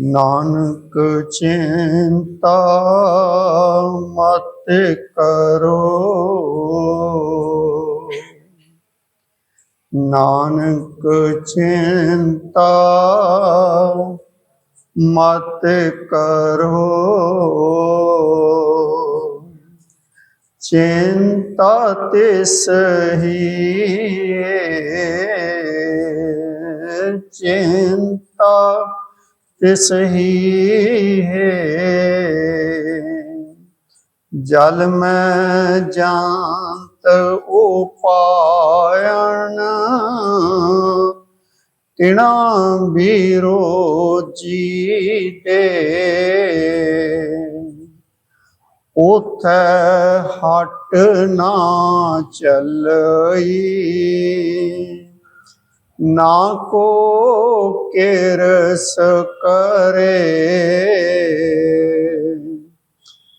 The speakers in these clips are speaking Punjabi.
ਨਾਨਕ ਚਿੰਤਾ ਮਤ ਕਰੋ। ਨਾਨਕ ਚਿੰਤਾ ਮਤ ਕਰੋ। ਚਿੰਤਾ ਤਿਸ ਹੀ ਚਿੰਤਾ ਤਿਸ ਹੀ। ਹੈ ਜਲ ਮੈਂ ਜਾਂਤ ਉਪਾਇਣ ਤਿਣਾ ਬੀਰੋ ਜੀ ਦੇ। ਉਥੈ ਹਟ ਨਾ ਚੱਲਈ। ਨਾ ਕੋ ਕਿਰਸ ਕਰੇ।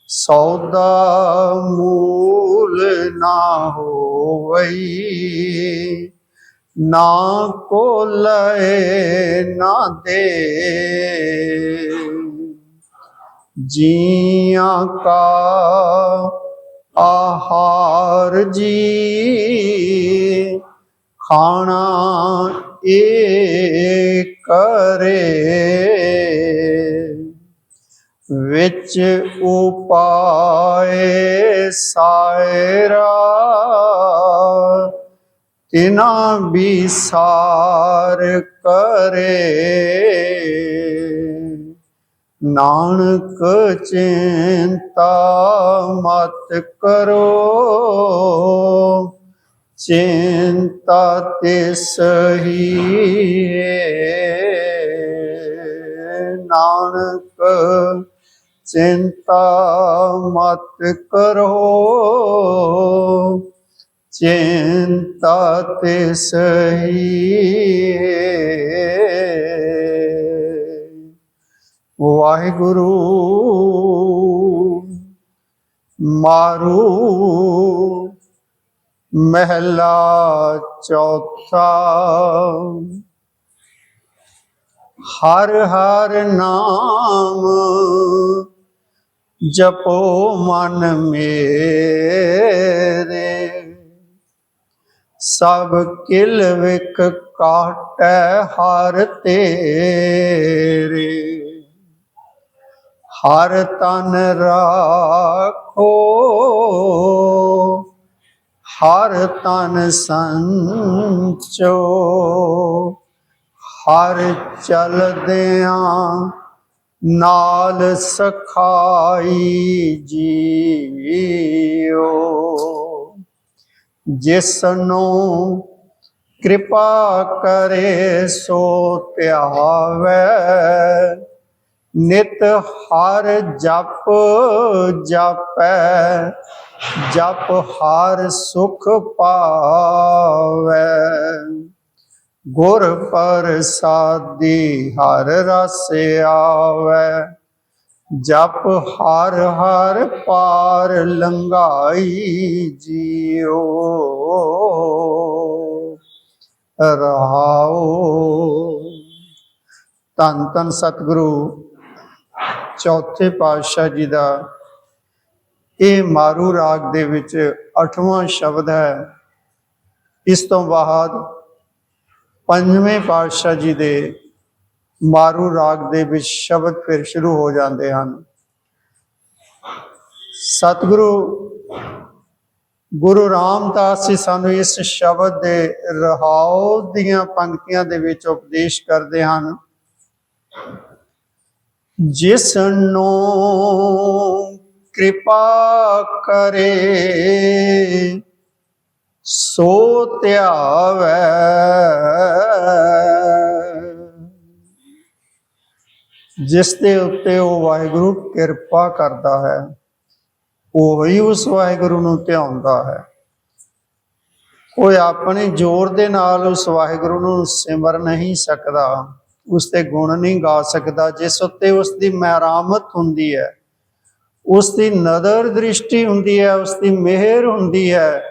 ਸੌਦਾ ਮੂਲ ਨਾ ਹੋਵਈ, ਨਾ ਕੋ ਲਏ ਨਾ ਦੇ। ਜੀਆਂ ਕਾ ਆਹਾਰ ਜੀ ਖਾਣਾ ਏ ਕਰੇ। ਵਿੱਚ ਉਪਾਏ ਸਾਇਰਾ ਤਿਨਾ ਵਿਸਾਰ ਕਰੇ। ਨਾਨਕ ਚਿੰਤਾ ਮਤ ਕਰੋ। ਚਿੰਤਾ ਤਿਸ ਹੀ ਨਾਨਕ ਚਿੰਤਾ ਮਤ ਕਰੋ। ਚਿੰਤਾ ਤਿਸ ਹੀ ਵਾਹਿਗੁਰੂ ਮਾਰੂ। ਮਹਿਲਾ ਚੌਥਾ। ਹਰ ਹਰ ਨਾਮ ਜਪੋ ਮਨ ਮੇਰੇ। ਸਭ ਕਿਲ ਵਿਕ ਕਾਟੈ ਹਰ ਤੇਰੇ। ਹਰ ਤਨ ਰਾਖੋ। ਹਰ ਤਨ ਸੰਚੋ, ਹਰ ਚਲਦਿਆਂ ਨਾਲ ਸਖਾਈ ਜੀਓ। ਜਿਸਨੂੰ ਕਿਰਪਾ ਕਰੇ, ਸੋ ਧਿਆਵੈ। ਨਿਤ ਹਰ ਜਪ ਜਪੈ ਜਪ ਹਾਰ ਸੁਖ ਪਾਵੈ। ਗੁਰ ਪ੍ਰਸਾਦੀ ਹਰ ਰਸ ਆਵੈ। ਜਪ ਹਰ ਹਰ ਪਾਰ ਲੰਘਾਈ ਜੀਓ। ਰਹਾਓ। ਧੰਨ ਧੰਨ ਸਤਿਗੁਰੂ, ਚੌਥੇ ਪਾਤਸ਼ਾਹ ਜੀ ਦਾ ਇਹ ਮਾਰੂ ਰਾਗ ਦੇ ਵਿੱਚ 8ਵਾਂ ਸ਼ਬਦ ਹੈ। ਇਸ ਤੋਂ ਬਾਅਦ ਪੰਜਵੇਂ ਪਾਤਸ਼ਾਹ ਜੀ ਦੇ ਮਾਰੂ ਰਾਗ ਦੇ ਵਿੱਚ ਸ਼ਬਦ ਫਿਰ ਸ਼ੁਰੂ ਹੋ ਜਾਂਦੇ ਹਨ। ਸਤਿਗੁਰੂ, ਗੁਰੂ ਰਾਮਦਾਸ ਜੀ ਸਾਨੂੰ ਇਸ ਸ਼ਬਦ ਦੇ ਰਹਾਉ ਦੀਆਂ ਪੰਕਤੀਆਂ ਦੇ ਵਿੱਚ ਉਪਦੇਸ਼ ਕਰਦੇ ਹਨ। ਜਿਸ ਨੂੰ ਕਿਰਪਾ ਕਰੇ। ਸੋ ਧਿਆਵੈ। ਜਿਸ ਦੇ ਉੱਤੇ ਉਹ ਵਾਹਿਗੁਰੂ ਕਿਰਪਾ ਕਰਦਾ ਹੈ, ਉਹ ਹੀ ਉਸ ਵਾਹਿਗੁਰੂ ਨੂੰ ਧਿਆਉਂਦਾ ਹੈ। ਕੋਈ ਆਪਣੇ ਜ਼ੋਰ ਦੇ ਨਾਲ ਉਸ ਵਾਹਿਗੁਰੂ ਨੂੰ ਸਿਮਰ ਨਹੀਂ ਸਕਦਾ, ਉਸ ਤੇ ਗੁਣ ਨਹੀਂ ਗਾ ਸਕਦਾ, ਜਿਸ ਉੱਤੇ ਉਸ ਦੀ ਮਹਿਰਾਮਤ ਹੁੰਦੀ ਹੈ। ਉਸ ਦੀ ਨਦਰ ਦ੍ਰਿਸ਼ਟੀ ਹੁੰਦੀ ਹੈ ਉਸ ਦੀ ਮਿਹਰ ਹੁੰਦੀ ਹੈ,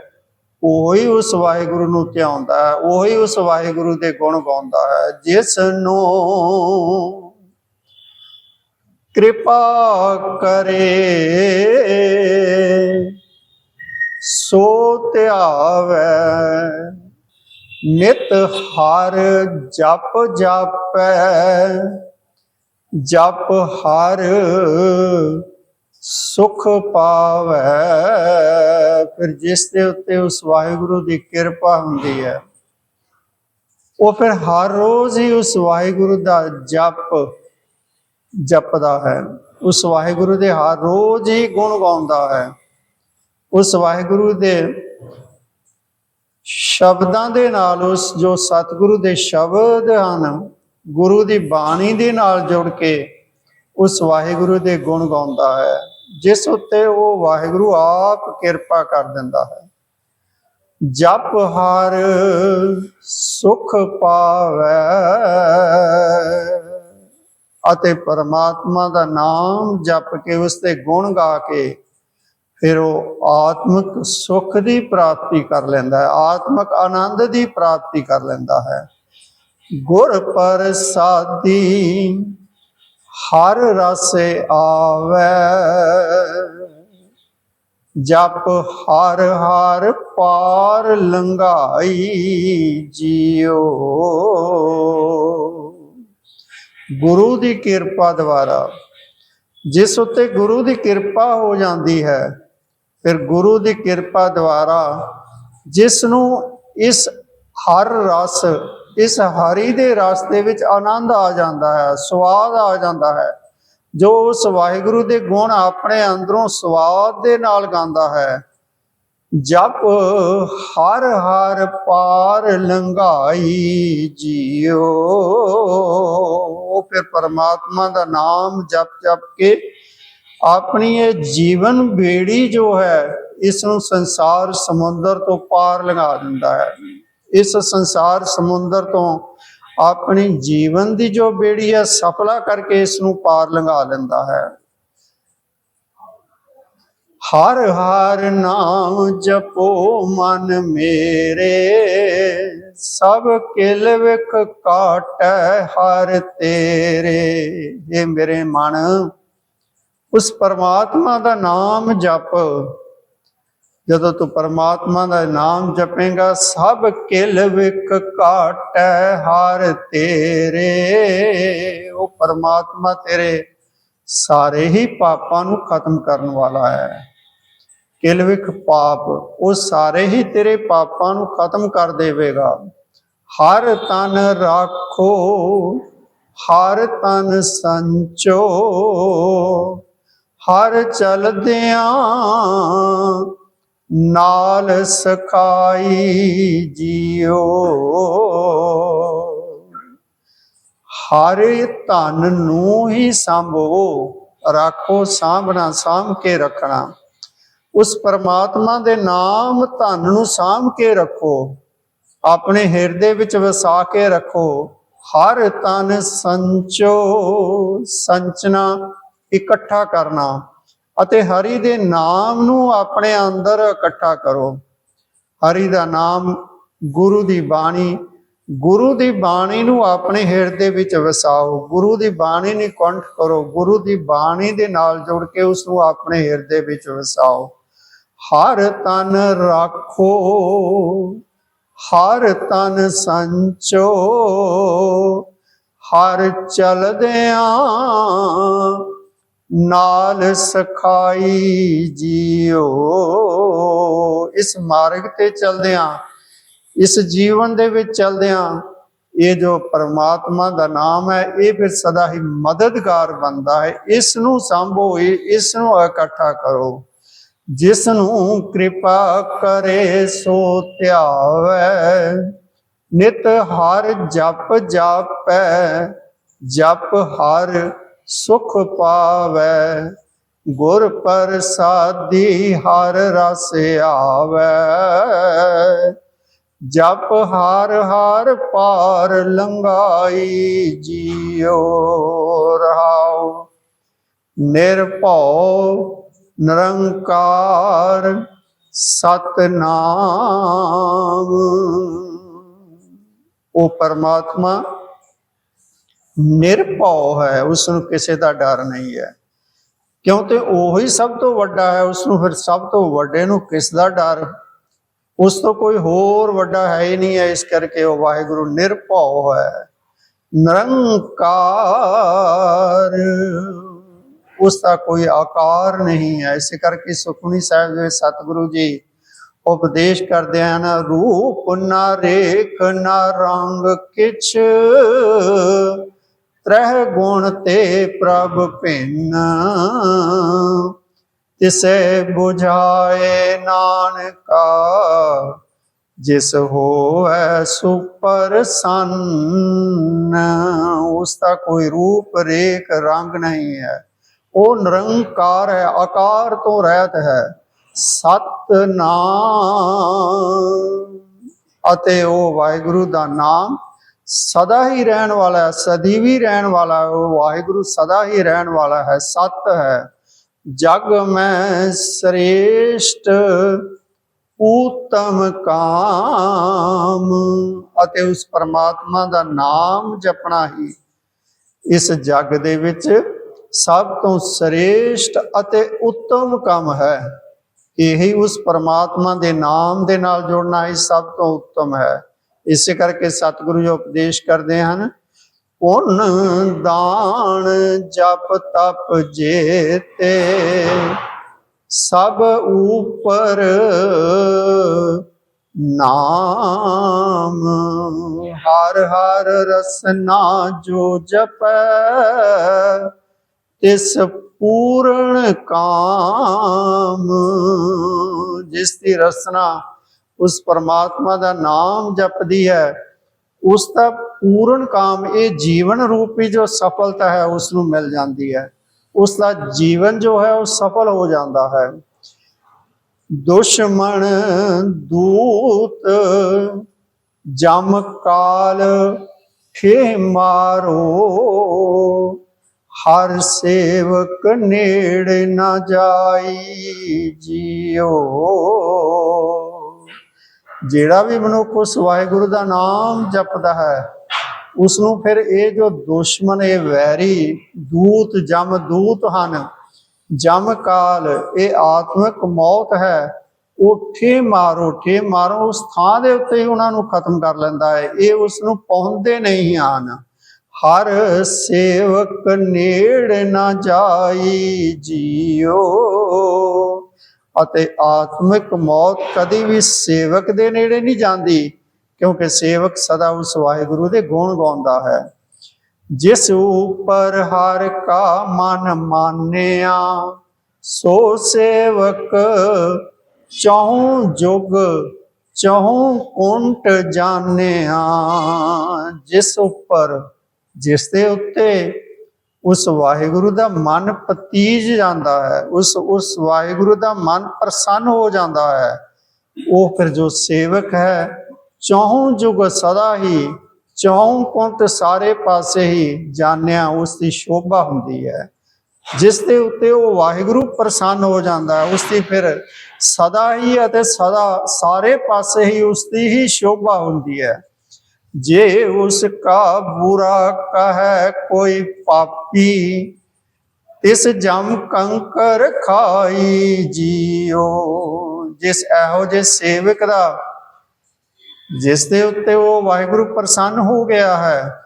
ਉਹੀ ਉਸ ਵਾਹਿਗੁਰੂ ਨੂੰ ਧਿਆਉਂਦਾ ਹੈ, ਉਹੀ ਉਸ ਵਾਹਿਗੁਰੂ ਦੇ ਗੁਣ ਗਾਉਂਦਾ ਹੈ, ਜਿਸ ਨੂੰ ਕਿਰਪਾ ਕਰੇ, ਸੋ ਧਿਆਵੈ, ਨਿਤ ਹਰ ਜਪ ਜਾਪੈ, ਜਪ ਹਰ ਸੁਖ ਪਾਵੈ। ਫਿਰ ਜਿਸ ਦੇ ਉੱਤੇ ਉਸ ਵਾਹਿਗੁਰੂ ਦੀ ਕਿਰਪਾ ਹੁੰਦੀ ਹੈ, ਉਹ ਫਿਰ ਹਰ ਰੋਜ਼ ਹੀ ਉਸ ਵਾਹਿਗੁਰੂ ਦਾ ਜਪ ਜਪਦਾ ਹੈ। ਉਸ ਵਾਹਿਗੁਰੂ ਦੇ ਹਰ ਰੋਜ਼ ਹੀ ਗੁਣ ਗਾਉਂਦਾ ਹੈ। ਉਸ ਵਾਹਿਗੁਰੂ ਦੇ ਸ਼ਬਦਾਂ ਦੇ ਨਾਲ ਉਸ ਜੋ ਸਤਿਗੁਰੂ ਦੇ ਸ਼ਬਦ ਹਨ, ਗੁਰੂ ਦੀ ਬਾਣੀ ਦੇ ਨਾਲ ਜੁੜ ਕੇ ਉਸ ਵਾਹਿਗੁਰੂ ਦੇ ਗੁਣ ਗਾਉਂਦਾ ਹੈ, ਜਿਸ ਉੱਤੇ ਉਹ ਵਾਹਿਗੁਰੂ ਆਪ ਕਿਰਪਾ ਕਰ ਦਿੰਦਾ ਹੈ। ਜਪ ਹਰ ਸੁਖ ਪਾਵੈ ਅਤੇ ਪਰਮਾਤਮਾ ਦਾ ਨਾਮ ਜਪ ਕੇ ਉਸ ਦੇ ਗੁਣ ਗਾ ਕੇ ਫਿਰ ਉਹ ਆਤਮਿਕ ਸੁਖ ਦੀ ਪ੍ਰਾਪਤੀ ਕਰ ਲੈਂਦਾ ਹੈ, ਆਤਮਿਕ ਆਨੰਦ ਦੀ ਪ੍ਰਾਪਤੀ ਕਰ ਲੈਂਦਾ ਹੈ। ਗੁਰ ਪ੍ਰਸਾਦੀ ਹਰ ਰਸ ਆਵੈ। ਜਪ ਹਰ ਹਰ ਪਾਰ ਲੰਘਾਈ ਜਿਉ ਗੁਰੂ ਦੀ ਕਿਰਪਾ ਦੁਆਰਾ ਜਿਸ ਉੱਤੇ ਗੁਰੂ ਦੀ ਕਿਰਪਾ ਹੋ ਜਾਂਦੀ ਹੈ, ਫਿਰ ਗੁਰੂ ਦੀ ਕਿਰਪਾ ਦੁਆਰਾ ਜਿਸ ਨੂੰ ਇਸ ਹਰ ਰਸ ਇਸ ਹਰੀ ਦੇ ਰਸ ਦੇ ਵਿੱਚ ਆਨੰਦ ਆ ਜਾਂਦਾ ਹੈ, ਸਵਾਦ ਆ ਜਾਂਦਾ ਹੈ। ਜੋ ਉਸ ਵਾਹਿਗੁਰੂ ਦੇ ਗੁਣ ਆਪਣੇ ਅੰਦਰੋਂ ਸਵਾਦ ਦੇ ਨਾਲ ਗਾਉਂਦਾ ਹੈ। ਜਪ ਹਰ ਹਰ ਪਾਰ ਲੰਘਾਈ ਜੀਓ। ਉਹ ਫਿਰ ਪਰਮਾਤਮਾ ਦਾ ਨਾਮ ਜਪ ਜਪ ਕੇ ਆਪਣੀ ਇਹ ਜੀਵਨ ਬੇੜੀ ਜੋ ਹੈ, ਇਸ ਨੂੰ ਸੰਸਾਰ ਸਮੁੰਦਰ ਤੋਂ ਪਾਰ ਲੰਘਾ ਦਿੰਦਾ ਹੈ। ਇਸ ਸੰਸਾਰ ਸਮੁੰਦਰ ਤੋਂ ਆਪਣੀ ਜੀਵਨ ਦੀ ਜੋ ਬੇੜੀ ਹੈ, ਸਫਲਾ ਕਰਕੇ ਇਸ ਨੂੰ ਪਾਰ ਲੰਘਾ ਲੈਂਦਾ ਹੈ। ਹਰ ਹਰ ਨਾਮ ਜਪੋ ਮਨ ਮੇਰੇ, ਸਭ ਕਿਲ ਵਿਖ ਕਾਟੈ ਹਰ ਤੇਰੇ। ਇਹ ਮੇਰੇ ਮਨ, ਉਸ ਪਰਮਾਤਮਾ ਦਾ ਨਾਮ ਜਪ ਜਦੋਂ ਤੂੰ ਪਰਮਾਤਮਾ ਦਾ ਨਾਮ ਜਪੇਗਾ, ਸਭ ਕਿਲ ਵਿਕ ਕਾਟੈ ਹਰ ਤੇਰੇ। ਉਹ ਪਰਮਾਤਮਾ ਤੇਰੇ ਸਾਰੇ ਹੀ ਪਾਪਾਂ ਨੂੰ ਖਤਮ ਕਰਨ ਵਾਲਾ ਹੈ। ਕਿਲ ਵਿਖ ਪਾਪ, ਉਹ ਸਾਰੇ ਹੀ ਤੇਰੇ ਪਾਪਾਂ ਨੂੰ ਖਤਮ ਕਰ ਦੇਵੇਗਾ। ਹਰ ਤਨ ਰਾਖੋ, ਹਰ ਤਨ ਸੰਚੋ, ਹਰ ਚਲਦਿਆਂ ਨਾਲ ਸਖਾਈ ਜਿਉ ਹਰ ਧਨ ਨੂੰ ਹੀ ਸੰਭੋ, ਰੱਖੋ ਸਾਂਭਣਾ ਸਾਂਭ ਕੇ ਰੱਖਣਾ। ਉਸ ਪਰਮਾਤਮਾ ਦੇ ਨਾਮ ਧਨ ਨੂੰ ਸਾਂਭ ਕੇ ਰੱਖੋ, ਆਪਣੇ ਹਿਰਦੇ ਵਿੱਚ ਵਸਾ ਕੇ ਰੱਖੋ। ਹਰ ਤਨ ਸੰਚੋ, ਸੰਚਨਾ ਇਕੱਠਾ ਕਰਨਾ। ਅਤੇ ਹਰੀ ਦੇ ਨਾਮ ਨੂੰ ਆਪਣੇ ਅੰਦਰ ਇਕੱਠਾ ਕਰੋ। ਹਰੀ ਦਾ ਨਾਮ ਗੁਰੂ ਦੀ ਬਾਣੀ, ਗੁਰੂ ਦੀ ਬਾਣੀ ਨੂੰ ਆਪਣੇ ਹਿਰਦੇ ਵਿੱਚ ਵਸਾਓ। ਗੁਰੂ ਦੀ ਬਾਣੀ ਨੂੰ ਕੰਠ ਕਰੋ। ਗੁਰੂ ਦੀ ਬਾਣੀ ਦੇ ਨਾਲ ਜੁੜ ਕੇ ਉਸ ਨੂੰ ਆਪਣੇ ਹਿਰਦੇ ਵਿੱਚ ਵਸਾਓ। ਹਰ ਤਨ ਰੱਖੋ, ਹਰ ਤਨ ਸੰਚੋ, ਹਰ ਚਲਦਿਆਂ ਨਾਲ ਸਖਾਈ ਜਿਉ ਇਸ ਮਾਰਗ ਤੇ ਚਲਦਿਆਂ ਇਸ ਜੀਵਨ ਦੇ ਵਿੱਚ ਚਲਦਿਆਂ ਇਹ ਜੋ ਪਰਮਾਤਮਾ ਦਾ ਨਾਮ ਹੈ, ਇਹ ਫਿਰ ਸਦਾ ਹੀ ਮਦਦਗਾਰ ਬਣਦਾ ਹੈ। ਇਸ ਨੂੰ ਸੰਭੋ, ਇਸ ਨੂੰ ਇਕੱਠਾ ਕਰੋ। ਜਿਸ ਨੂੰ ਕਿਰਪਾ ਕਰੇ, ਸੋ ਧਿਆਵੈ। ਨਿਤ ਹਰ ਜਪ ਜਾਪੈ, ਜਪ ਹਰ ਸੁਖ ਪਾਵੈ, ਗੁਰ ਪ੍ਰਸਾਦੀ ਹਰ ਰਸ ਆਵੈ। ਜਪ ਹਰ ਹਰ ਪਾਰ ਲੰਗਾਈ ਜੀਓ ਰਹਾਉ। ਨਿਰਭਉ ਨਿਰੰਕਾਰ ਸਤਨਾਮ। ਉਹ ਪਰਮਾਤਮਾ ਨਿਰਭਉ ਹੈ ਉਸ ਨੂੰ ਕਿਸੇ ਦਾ ਡਰ ਨਹੀਂ ਹੈ। ਕਿਉਂਕਿ ਤੇ ਉਹੀ ਸਭ ਤੋਂ ਵੱਡਾ ਹੈ ਉਸ ਨੂੰ ਫਿਰ ਸਭ ਤੋਂ ਵੱਡੇ ਨੂੰ ਕਿਸ ਦਾ ਡਰ? ਉਸ ਤੋਂ ਕੋਈ ਹੋਰ ਵੱਡਾ ਹੈ ਹੀ ਨਹੀਂ ਹੈ, ਇਸ ਕਰਕੇ ਉਹ ਵਾਹਿਗੁਰੂ ਨਿਰਭਉ ਹੈ। ਨਿਰੰਕਾਰ, ਉਸ ਦਾ ਕੋਈ ਆਕਾਰ ਨਹੀਂ ਹੈ। ਇਸੇ ਕਰਕੇ ਸੁਖਮਨੀ ਸਾਹਿਬ ਦੇ ਸਤਿਗੁਰੂ ਜੀ ਉਪਦੇਸ਼ ਕਰਦੇ ਹਨ, ਰੂਪ ਨਾ ਰੇਖ ਨਾ ਰੰਗ ਕਿਛ ਤ੍ਰਹਿ ਗੁਣ ਤੇ ਪ੍ਰਭ ਭਿੰਨ। ਤਿਸੈ 부ਝਾਏ ਨਾਨਕਾ, ਜਿਸ ਹੋਵੈ ਸੁਪਰ ਸੰਨ ਉਸ ਦਾ ਕੋਈ ਰੂਪ ਰੇਖ ਰੰਗ ਨਹੀਂ ਹੈ। ਉਹ ਨਿਰੰਕਾਰ ਹੈ, ਆਕਾਰ ਤੋਂ ਰਹਿਤ ਹੈ। ਸਤਨਾਮ ਅਤੇ ਉਹ ਵਾਹਿਗੁਰੂ ਦਾ ਨਾਮ ਸਦਾ ਹੀ ਰਹਿਣ ਵਾਲਾ ਹੈ, ਸਦੀ ਵੀ ਰਹਿਣ ਵਾਲਾ ਹੈ, ਉਹ ਵਾਹਿਗੁਰੂ ਸਦਾ ਹੀ ਰਹਿਣ ਵਾਲਾ ਹੈ, ਸਤ ਹੈ। ਜਗ ਮੈਂ ਸ੍ਰੇਸ਼ਟ ਉਤਮ ਕਾਮ, ਅਤੇ ਉਸ ਪਰਮਾਤਮਾ ਦਾ ਨਾਮ ਜਪਣਾ ਹੀ। ਇਸ ਜਗ ਦੇ ਵਿੱਚ ਸਭ ਤੋਂ ਸ੍ਰੇਸ਼ਟ ਅਤੇ ਉੱਤਮ ਕੰਮ ਹੈ। ਇਹੀ ਉਸ ਪਰਮਾਤਮਾ ਦੇ ਨਾਮ ਦੇ ਨਾਲ ਜੁੜਨਾ ਹੀ ਸਭ ਤੋਂ ਉੱਤਮ ਹੈ। ਇਸੇ ਕਰਕੇ ਸਤਿਗੁਰੂ ਜੀ ਉਪਦੇਸ਼ ਕਰਦੇ ਹਨ, ਪੁੰਨ ਦਾਨ ਜਪ ਤਪ ਜੇਤੇ, ਸਭ ਉਪਰ ਨਾਮ। ਹਰ ਹਰ ਰਸਨਾ ਜੋ ਜਪੈ, ਤਿਸ ਪੂਰਨ ਕਾਮ। ਜਿਸ ਦੀ ਰਸਨਾ ਉਸ ਪਰਮਾਤਮਾ ਦਾ ਨਾਮ ਜਪਦੀ ਹੈ, ਉਸ ਦਾ ਪੂਰਨ ਕਾਮ ਇਹ ਜੀਵਨ ਰੂਪੀ ਜੋ ਸਫਲਤਾ ਹੈ ਉਸ ਨੂੰ ਮਿਲ ਜਾਂਦੀ ਹੈ। ਉਸ ਦਾ ਜੀਵਨ ਜੋ ਹੈ, ਉਹ ਸਫਲ ਹੋ ਜਾਂਦਾ ਹੈ। ਦੁਸ਼ਮਣ ਦੂਤ, ਜਮ ਕਾਲ ਫੇ ਮਾਰੋ, ਹਰ ਸੇਵਕ ਨੇੜ ਨਾ ਜਾਈ ਜੀਓ। ਜਿਹੜਾ ਵੀ ਮਨੁੱਖ ਉਸ ਵਾਹਿਗੁਰੂ ਦਾ ਨਾਮ ਜਪਦਾ ਹੈ ਉਸ ਨੂੰ ਫਿਰ ਇਹ ਜੋ ਦੁਸ਼ਮਣ, ਇਹ ਵੈਰੀ ਦੂਤ, ਜਮ ਦੂਤ ਹਨ, ਜਮ ਕਾਲ, ਇਹ ਆਤਮਿਕ ਮੌਤ ਹੈ ਉਹ ਠੇ ਮਾਰੋ ਠੇ ਮਾਰੋ, ਉਸ ਥਾਂ ਦੇ ਉੱਤੇ ਹੀ ਉਹਨਾਂ ਨੂੰ ਖਤਮ ਕਰ ਲੈਂਦਾ ਹੈ, ਇਹ ਉਸ ਨੂੰ ਪਹੁੰਚਦੇ ਨਹੀਂ ਹਨ। ਹਰ ਸੇਵਕ ਨੇੜ ਨਾ ਜਾਈ ਜੀਓ। ਅਤੇ ਆਤਮਿਕ ਮੌਤ ਕਦੀ ਵੀ ਸੇਵਕ ਦੇ ਨੇੜੇ ਨਹੀਂ ਜਾਂਦੀ, ਕਿਉਂਕਿ ਸੇਵਕ ਸਦਾ ਉਸ ਵਾਹਿਗੁਰੂ ਦੇ ਗੁਣ ਗਾਉਂਦਾ ਹੈ। ਜਿਸ ਉਪਰ ਹਰ ਕਾ ਮਨ ਮਾਨਿਆ, ਸੋ ਸੇਵਕ ਚੌ ਜੁਗ ਚੌ ਕੁੰਟ ਜਾਣਿਆ। ਜਿਸ ਉੱਪਰ, ਜਿਸ ਦੇ ਉੱਤੇ ਉਸ ਵਾਹਿਗੁਰੂ ਦਾ ਮਨ ਪਤੀਜ ਜਾਂਦਾ ਹੈ, ਉਸ ਉਸ ਵਾਹਿਗੁਰੂ ਦਾ ਮਨ ਪ੍ਰਸੰਨ ਹੋ ਜਾਂਦਾ ਹੈ। ਉਹ ਫਿਰ ਜੋ ਸੇਵਕ ਹੈ ਚੌਂ ਜੁਗ ਸਦਾ ਹੀ ਚੌਂ ਕੁੰਤ ਸਾਰੇ ਪਾਸੇ ਹੀ ਜਾਣਿਆ ਉਸ ਦੀ ਸ਼ੋਭਾ ਹੁੰਦੀ ਹੈ। ਜਿਸ ਦੇ ਉੱਤੇ ਉਹ ਵਾਹਿਗੁਰੂ ਪ੍ਰਸੰਨ ਹੋ ਜਾਂਦਾ ਹੈ, ਉਸ ਦੀ ਫਿਰ ਸਦਾ ਹੀ ਅਤੇ ਸਦਾ ਸਾਰੇ ਪਾਸੇ ਹੀ ਉਸ ਦੀ ਹੀ ਸ਼ੋਭਾ ਹੁੰਦੀ ਹੈ। ਜੇ ਉਸ ਬੁਰਾ ਕਹੈ ਕੋਈ ਪਾਪੀ, ਤਿਸ ਜਮ ਕੰਕਰ ਖਾਈ ਜੀਓ। ਜਿਸ ਇਹੋ ਜੇ ਸੇਵਕ ਦਾ, ਜਿਸ ਦੇ ਉੱਤੇ ਉਹ ਵਾਹਿਗੁਰੂ ਪ੍ਰਸੰਨ ਹੋ ਗਿਆ ਹੈ,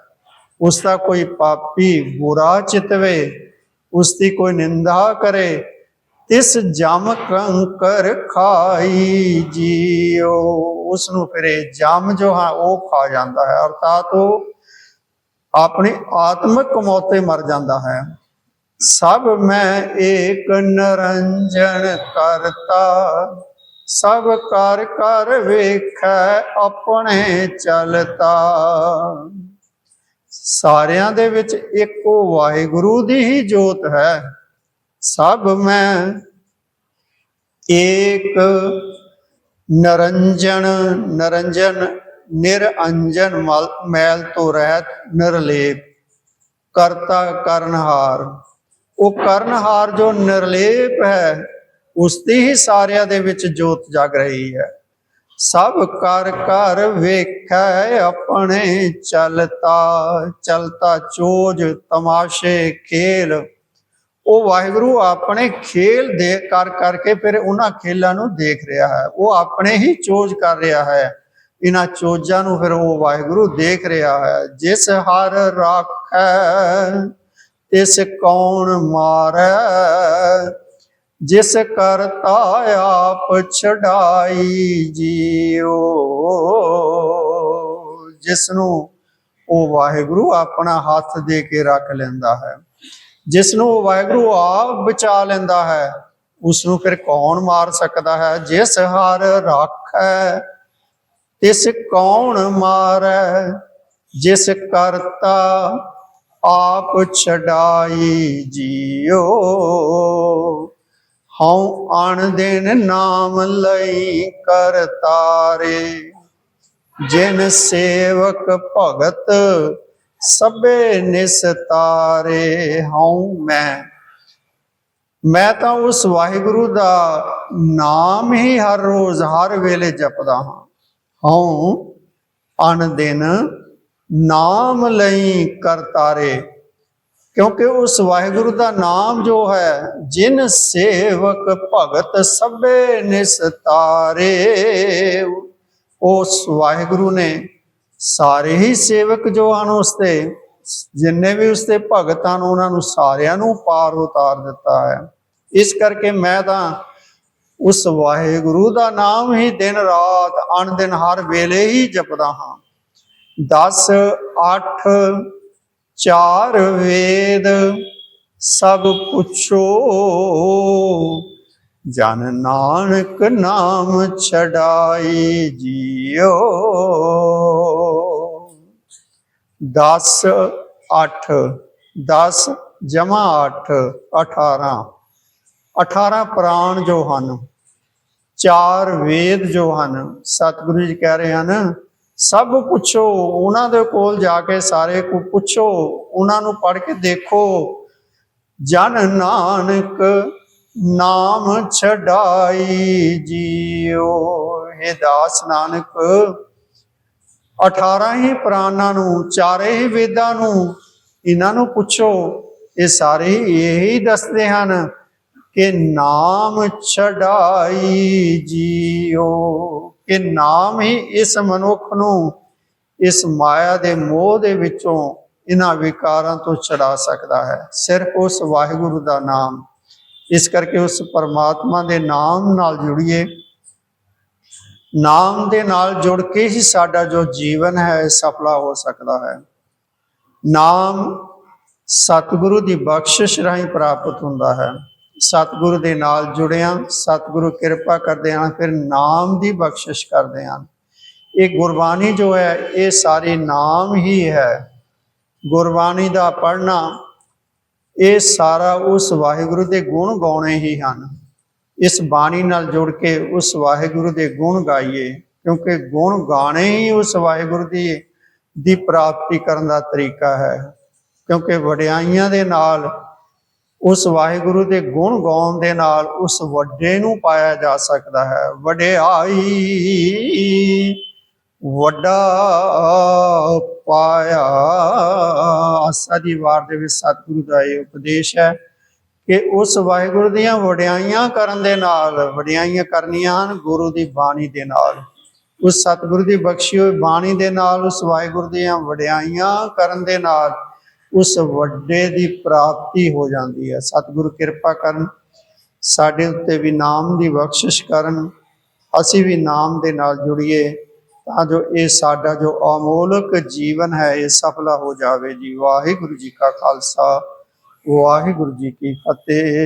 ਉਸ ਦਾ ਕੋਈ ਪਾਪੀ ਬੁਰਾ ਚਿਤਵੇ, ਉਸ ਦੀ ਕੋਈ ਨਿੰਦਾ ਕਰੇ ਤਿਸ ਜਮ ਕੰਕਰ ਖਾਈ ਜੀਓ ਉਸ ਨੂੰ ਫਿਰ ਜਮ ਜੋ ਹੈ, ਉਹ ਖਾ ਜਾਂਦਾ ਹੈ। ਅਰਥਾਤ ਉਹ ਆਪਣੀ ਆਤਮਿਕ ਮੌਤ ਮਰ ਜਾਂਦਾ ਹੈ। ਸਭ ਮੈਂ ਏਕ ਨਰੰਜਨ ਕਰਤਾ। ਸਭ ਕਰ ਕਰ ਵੇਖੈ ਆਪਣੇ ਚਲਤਾ। ਸਾਰਿਆਂ ਦੇ ਵਿੱਚ ਇੱਕੋ ਵਾਹਿਗੁਰੂ ਦੀ ਹੀ ਜੋਤ ਹੈ। ਸਭ ਮੈਂ ਏਕ ਨਰੰਜਨ ਨਰੰਜਨ ਨਿਰਅੰਜਨ ਮੈਲ ਤੋਂ ਰਹਿਤ ਨਿਰਲੇਪ, ਕਰਤਾ ਕਰਨਹਾਰ। ਉਹ ਕਰਨਹਾਰ ਜੋ ਨਿਰਲੇਪ ਹੈ, ਉਸ ਦੀ ਹੀ ਸਾਰਿਆਂ ਦੇ ਵਿੱਚ ਜੋਤ ਜਗ ਰਹੀ ਹੈ। ਸਭ ਕਰ ਕਰ ਵੇਖੈ ਆਪਣੇ ਚਲਤਾ ਚਲਤਾ ਚੋਜ ਤਮਾਸ਼ੇ ਖੇਲ। ਉਹ ਵਾਹਿਗੁਰੂ ਆਪਣੇ ਖੇਲ ਦੇ ਕਰ ਕਰਕੇ ਫਿਰ ਉਹਨਾਂ ਖੇਲਾਂ ਨੂੰ ਦੇਖ ਰਿਹਾ ਹੈ। ਉਹ ਆਪਣੇ ਹੀ ਚੋਜ ਕਰ ਰਿਹਾ ਹੈ। ਇਹਨਾਂ ਚੋਜਾਂ ਨੂੰ ਫਿਰ ਉਹ ਵਾਹਿਗੁਰੂ ਦੇਖ ਰਿਹਾ ਹੈ। ਜਿਸ ਹਰ ਰਾਖੈ, ਤਿਸ ਕੌਣ ਮਾਰੈ। ਜਿਸ ਕਰਤਾ ਆਪ ਛਡਾਈ ਜੀਓ। ਜਿਸ ਨੂੰ ਉਹ ਵਾਹਿਗੁਰੂ ਆਪਣਾ ਹੱਥ ਦੇ ਕੇ ਰੱਖ ਲੈਂਦਾ ਹੈ। ਜਿਸ ਨੂੰ ਵਾਹਿਗੁਰੂ ਆਪ ਬਚਾ ਲੈਂਦਾ ਹੈ ਉਸ ਨੂੰ ਫਿਰ ਕੌਣ ਮਾਰ ਸਕਦਾ ਹੈ? ਜਿਸ ਹਰ ਰਾਖੈ, ਤਿਸ ਕੌਣ ਮਾਰੈ? ਜਿਸ ਕਰਤਾ ਆਪ ਛਡਾਈ ਜੀਓ। ਹਉ ਅਣ ਦਿਨ ਨਾਮ ਲਈ ਕਰਤਾਰੇ ਜਿਨ ਸੇਵਕ ਭਗਤ ਸਭੇ ਨਿਸਤਾਰੇ ਹਉ ਮੈਂ। ਮੈਂ ਤਾਂ ਉਸ ਵਾਹਿਗੁਰੂ ਦਾ ਨਾਮ ਹੀ ਹਰ ਰੋਜ਼ ਹਰ ਵੇਲੇ ਜਪਦਾ ਹਾਂ। ਹਉ ਅਣ ਦਿਨ ਨਾਮ ਲਈ ਕਰਤਾਰੇ ਕਿਉਂਕਿ ਉਸ ਵਾਹਿਗੁਰੂ ਦਾ ਨਾਮ ਜੋ ਹੈ, ਜਿਨ ਸੇਵਕ ਭਗਤ ਸਭੇ ਨਿਸਤਾਰੇ ਉਸ ਵਾਹਿਗੁਰੂ ਨੇ ਸਾਰੇ ਹੀ ਸੇਵਕ ਜੋ ਹਨ ਉਸ ਜਿੰਨੇ ਵੀ ਉਸ ਤੇ ਭਗਤ ਹਨ, ਉਹਨਾਂ ਨੂੰ ਸਾਰਿਆਂ ਨੂੰ ਪਾਰ ਉਤਾਰ ਦਿੱਤਾ ਹੈ। ਇਸ ਕਰਕੇ ਮੈਂ ਤਾਂ ਉਸ ਵਾਹਿਗੁਰੂ ਦਾ ਨਾਮ ਹੀ ਦਿਨ ਰਾਤ, ਅਣ ਦਿਨ ਹਰ ਵੇਲੇ ਹੀ ਜਪਦਾ ਹਾਂ। 10 8 ਚਾਰ ਵੇਦ ਸਭ ਪੁੱਛੋ। ਜਨ ਨਾਨਕ ਨਾਮ ਛਡਾਈ ਜੀਓ। 10 8 10 ਜਮਾ 8 18 18 ਪ੍ਰਾਣ ਜੋ ਹਨ, ਚਾਰ ਵੇਦ ਜੋ ਹਨ, ਸਤਿਗੁਰੂ ਜੀ ਕਹਿ ਰਹੇ ਹਨ, ਸਭ ਪੁੱਛੋ, ਉਹਨਾਂ ਦੇ ਕੋਲ ਜਾ ਕੇ ਸਾਰੇ ਕੋ ਪੁੱਛੋ, ਉਹਨਾਂ ਨੂੰ ਪੜ੍ਹ ਕੇ ਦੇਖੋ। ਜਨ ਨਾਨਕ ਨਾਮ ਛਡਾਈ ਜੀਓ ਇਹ ਦਾਸ ਨਾਨਕ 18 ਹੀ ਪ੍ਰਾਣਾਂ ਨੂੰ, ਚਾਰੇ ਹੀ ਵੇਦਾਂ ਨੂੰ, ਇਹਨਾਂ ਨੂੰ ਪੁੱਛੋ। ਇਹ ਸਾਰੇ ਹੀ ਇਹੀ ਦੱਸਦੇ ਹਨ ਕਿ ਨਾਮ ਛਡਾਈ ਜੀਓ, ਕਿ ਨਾਮ ਹੀ ਇਸ ਮਨੁੱਖ ਨੂੰ ਇਸ ਮਾਇਆ ਦੇ ਮੋਹ ਦੇ ਵਿੱਚੋਂ ਇਹਨਾਂ ਵਿਕਾਰਾਂ ਤੋਂ ਛਡਾ ਸਕਦਾ ਹੈ। ਸਿਰਫ ਉਸ ਵਾਹਿਗੁਰੂ ਦਾ ਨਾਮ। ਇਸ ਕਰਕੇ ਉਸ ਪਰਮਾਤਮਾ ਦੇ ਨਾਮ ਨਾਲ ਜੁੜੀਏ। ਨਾਮ ਦੇ ਨਾਲ ਜੁੜ ਕੇ ਹੀ ਸਾਡਾ ਜੋ ਜੀਵਨ ਹੈ ਸਫਲਾ ਹੋ ਸਕਦਾ ਹੈ। ਨਾਮ ਸਤਿਗੁਰੂ ਦੀ ਬਖਸ਼ਿਸ਼ ਰਾਹੀਂ ਪ੍ਰਾਪਤ ਹੁੰਦਾ ਹੈ। ਸਤਿਗੁਰੂ ਦੇ ਨਾਲ ਜੁੜਿਆ ਸਤਿਗੁਰੂ ਕਿਰਪਾ ਕਰਦੇ ਹਨ ਫਿਰ ਨਾਮ ਦੀ ਬਖਸ਼ਿਸ਼ ਕਰਦੇ ਹਨ ਇਹ ਗੁਰਬਾਣੀ ਜੋ ਹੈ, ਇਹ ਸਾਰੇ ਨਾਮ ਹੀ ਹੈ। ਗੁਰਬਾਣੀ ਦਾ ਪੜ੍ਹਨਾ, ਇਹ ਸਾਰਾ ਉਸ ਵਾਹਿਗੁਰੂ ਦੇ ਗੁਣ ਗਾਉਣੇ ਹੀ ਹਨ। ਇਸ ਬਾਣੀ ਨਾਲ ਜੁੜ ਕੇ ਉਸ ਵਾਹਿਗੁਰੂ ਦੇ ਗੁਣ ਗਾਈਏ, ਕਿਉਂਕਿ ਗੁਣ ਗਾਣੇ ਹੀ ਉਸ ਵਾਹਿਗੁਰੂ ਦੀ ਦੀ ਪ੍ਰਾਪਤੀ ਕਰਨ ਦਾ ਤਰੀਕਾ ਹੈ। ਕਿਉਂਕਿ ਵਡਿਆਈਆਂ ਦੇ ਨਾਲ, ਉਸ ਵਾਹਿਗੁਰੂ ਦੇ ਗੁਣ ਗਾਉਣ ਦੇ ਨਾਲ ਉਸ ਵੱਡੇ ਨੂੰ ਪਾਇਆ ਜਾ ਸਕਦਾ ਹੈ। ਵਡਿਆਈ ਵੱਡਾ ਪਾਇਆ, ਆਸਾ ਦੀ ਵਾਰ ਦੇ ਵਿੱਚ ਸਤਿਗੁਰੂ ਦਾ ਇਹ ਉਪਦੇਸ਼ ਹੈ। ਕਿ ਉਸ ਵਾਹਿਗੁਰੂ ਦੀਆਂ ਵਡਿਆਈਆਂ ਕਰਨ ਦੇ ਨਾਲ, ਵਡਿਆਈਆਂ ਕਰਨੀਆਂ ਹਨ ਗੁਰੂ ਦੀ ਬਾਣੀ ਦੇ ਨਾਲ। ਉਸ ਸਤਿਗੁਰੂ ਦੀ ਬਖਸ਼ੀ ਹੋਈ ਬਾਣੀ ਦੇ ਨਾਲ, ਉਸ ਵਾਹਿਗੁਰੂ ਦੀਆਂ ਵਡਿਆਈਆਂ ਕਰਨ ਦੇ ਨਾਲ, ਉਸ ਵੱਡੇ ਦੀ ਪ੍ਰਾਪਤੀ ਹੋ ਜਾਂਦੀ ਹੈ। ਸਤਿਗੁਰੂ ਕਿਰਪਾ ਕਰਨ, ਸਾਡੇ ਉੱਤੇ ਵੀ ਨਾਮ ਦੀ ਬਖਸ਼ਿਸ਼ ਕਰਨ, ਅਸੀਂ ਵੀ ਨਾਮ ਦੇ ਨਾਲ ਜੁੜੀਏ, ਤਾਂ ਜੋ ਇਹ ਸਾਡਾ ਜੋ ਅਮੋਲਕ ਜੀਵਨ ਹੈ, ਇਹ ਸਫਲਾ ਹੋ ਜਾਵੇ ਜੀ। ਵਾਹਿਗੁਰੂ ਜੀ ਕਾ ਖਾਲਸਾ। ਵਾਹਿਗੁਰੂ ਜੀ ਕੀ ਫਤਿਹ।